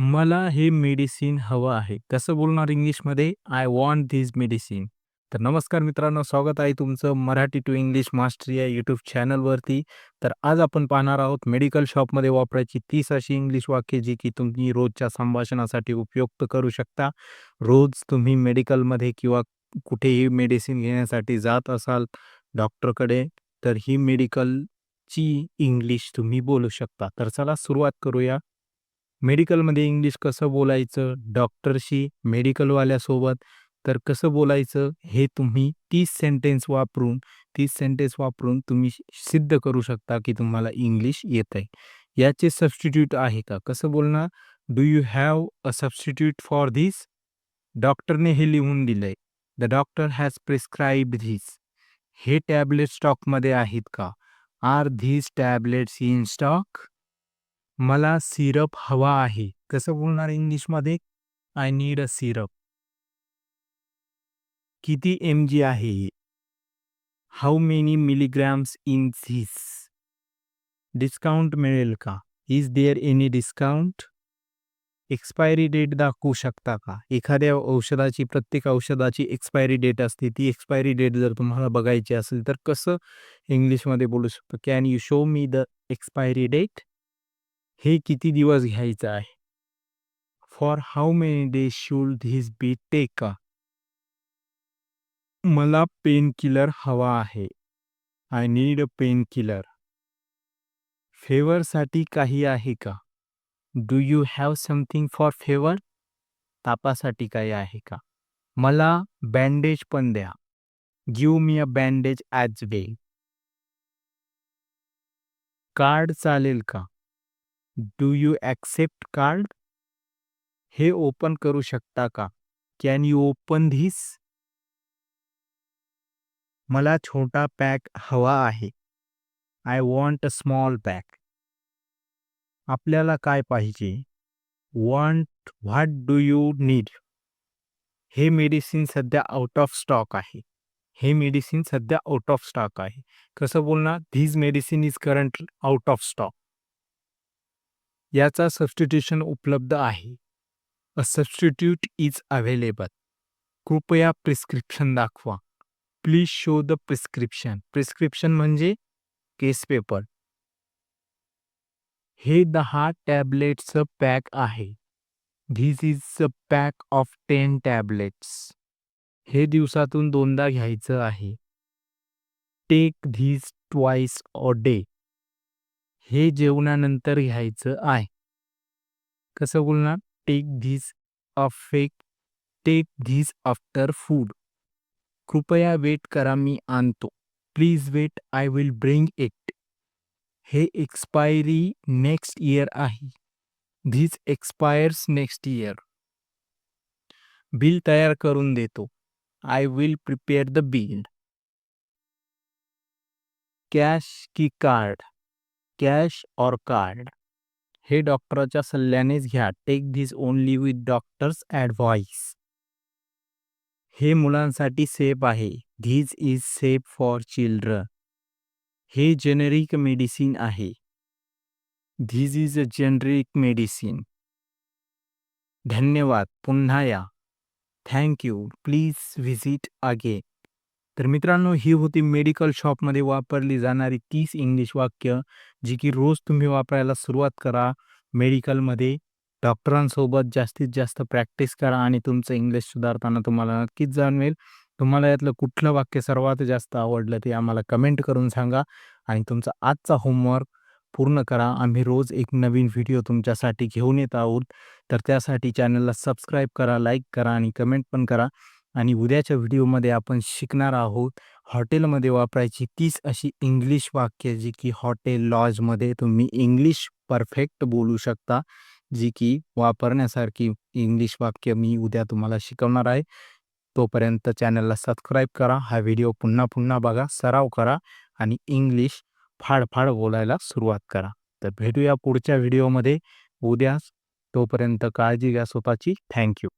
मला हे मेडिसिन हवं आहे. कसं बोलणार इंग्लिशमध्ये? I want this medicine. तर नमस्कार मित्रांनो, स्वागत आहे तुमचं मराठी टू इंग्लिश मास्टरी या यूट्यूब चॅनलवरती. तर आज आपण पाहणार आहोत मेडिकल शॉपमध्ये वापरायची तीस अशी इंग्लिश वाक्य जी की तुम्ही रोजच्या संभाषणासाठी उपयुक्त करू शकता. रोज तुम्ही मेडिकलमध्ये किंवा कुठेही मेडिसिन घेण्यासाठी जात असाल डॉक्टरकडे, तर ही मेडिकलची इंग्लिश तुम्ही बोलू शकता. तर चला सुरुवात करूया. मेडिकलमध्ये इंग्लिश कसं बोलायचं, डॉक्टरशी, मेडिकलवाल्यासोबत तर कसं बोलायचं हे तुम्ही तीस सेंटेन्स वापरून तीस सेंटेन्स वापरून तुम्ही सिद्ध करू शकता की तुम्हाला इंग्लिश येतंय. याचे सबस्टिट्यूट आहे का? कसं बोलणार? Do you have a substitute for this? डॉक्टरने हे लिहून दिलंय. The doctor has prescribe this. हे टॅबलेट स्टॉकमध्ये आहेत का? Are these tablets in stock? मला सिरप हवा आहे. कसं बोलणार इंग्लिशमध्ये? I need a syrup. किती एम जी आहे हे? How many milligrams in these discount मिळेल का? Is there any discount? Expiry date दाखवू शकता का? एखाद्या औषधाची प्रत्येक औषधाची एक्सपायरी डेट असते. ती एक्सपायरी डेट जर तुम्हाला बघायची असेल तर कसं इंग्लिशमध्ये बोलू शकतो? Can you show me the expiry date? हे किती दिवस घ्यायचं आहे? For how many days should this be taken मला पेन किलर हवा आहे. I need a pain killer. फेवरसाठी काही आहे का? Do you have something for fever? तापासाठी काही आहे का? मला बँडेज पण द्या. Give me a bandage as way card चालेल का? Do you accept card? हे ओपन करू शकता का? कॅन यू ओपन धीस मला छोटा पॅक हवा आहे. I want a small pack. आपल्याला काय पाहिजे? Want what do you need? हे मेडिसिन सध्या आउट ऑफ स्टॉक आहे. हे मेडिसिन सध्या आउट ऑफ स्टॉक आहे. कसं बोलणार? These medicine is current out of stock. याचा सबस्टिट्यूशन उपलब्ध आहे. A substitute is available. कृपया प्रिस्क्रिप्शन दाखवा. Please show the prescription. Prescription म्हणजे केस पेपर. हे दहा टॅब्लेट्सचं पॅक आहे. This is a pack of ten tablets. हे दिवसातून दोनदा घ्यायचं आहे. Take this twice a day. हे जेवणानंतर घ्यायचं आहे. कसं बोलणार? टेक धीस अफेक टेक धीस आफ्टर फूड. कृपया वेट करा मी आणतो. Please wait I will bring it. हे एक्सपायरी नेक्स्ट इयर आहे. This expires next year. Bill तयार करून देतो. I will prepare the bill. Cash की कार्ड? Cash or card? हे डॉक्टरच्या सल्ल्यानेच घ्या. Take this only with doctor's advice. हे मुलांसाठी सेफ आहे. This is safe for children. हे जेनेरिक मेडिसिन आहे. This is a generic medicine. धन्यवाद. पुन्हा या. Thank you. Please visit again. तर मित्रांनो, ही होती मेडिकल शॉपमध्ये वापरली जाणारी तीस इंग्लिश वाक्य, जी की रोज तुम्ही वापरायला सुरुवात करा. मेडिकलमध्ये डॉक्टरांसोबत जास्तीत जास्त प्रॅक्टिस करा आणि तुमचं इंग्लिश सुधारताना तुम्हाला नक्कीच जाणवेल. तुम्हाला यातलं कुठलं वाक्य सर्वात जास्त आवडलं ते आम्हाला कमेंट करून सांगा आणि तुमचा आजचा होमवर्क पूर्ण करा. आम्ही रोज एक नवीन व्हिडिओ तुमच्यासाठी घेऊन येत आहोत. तर त्यासाठी चॅनलला सबस्क्राईब करा, लाईक करा आणि कमेंट पण करा. आणि उद्याच्या व्हिडिओमध्ये आपण शिकणार आहोत हॉटेलमध्ये वापरायची तीस अशी इंग्लिश वाक्य जी की हॉटेल, लॉजमध्ये तुम्ही इंग्लिश परफेक्ट बोलू शकता. जी की वापरण्यासारखी इंग्लिश वाक्य मी उद्या तुम्हाला शिकवणार आहे. तोपर्यंत चॅनलला सबस्क्राईब करा. हा व्हिडिओ पुन्हा पुन्हा बघा, सराव करा आणि इंग्लिश फाडफाड बोलायला सुरुवात करा. तर भेटूया पुढच्या व्हिडिओमध्ये उद्याच. तोपर्यंत काळजी घ्या स्वतःची. थँक्यू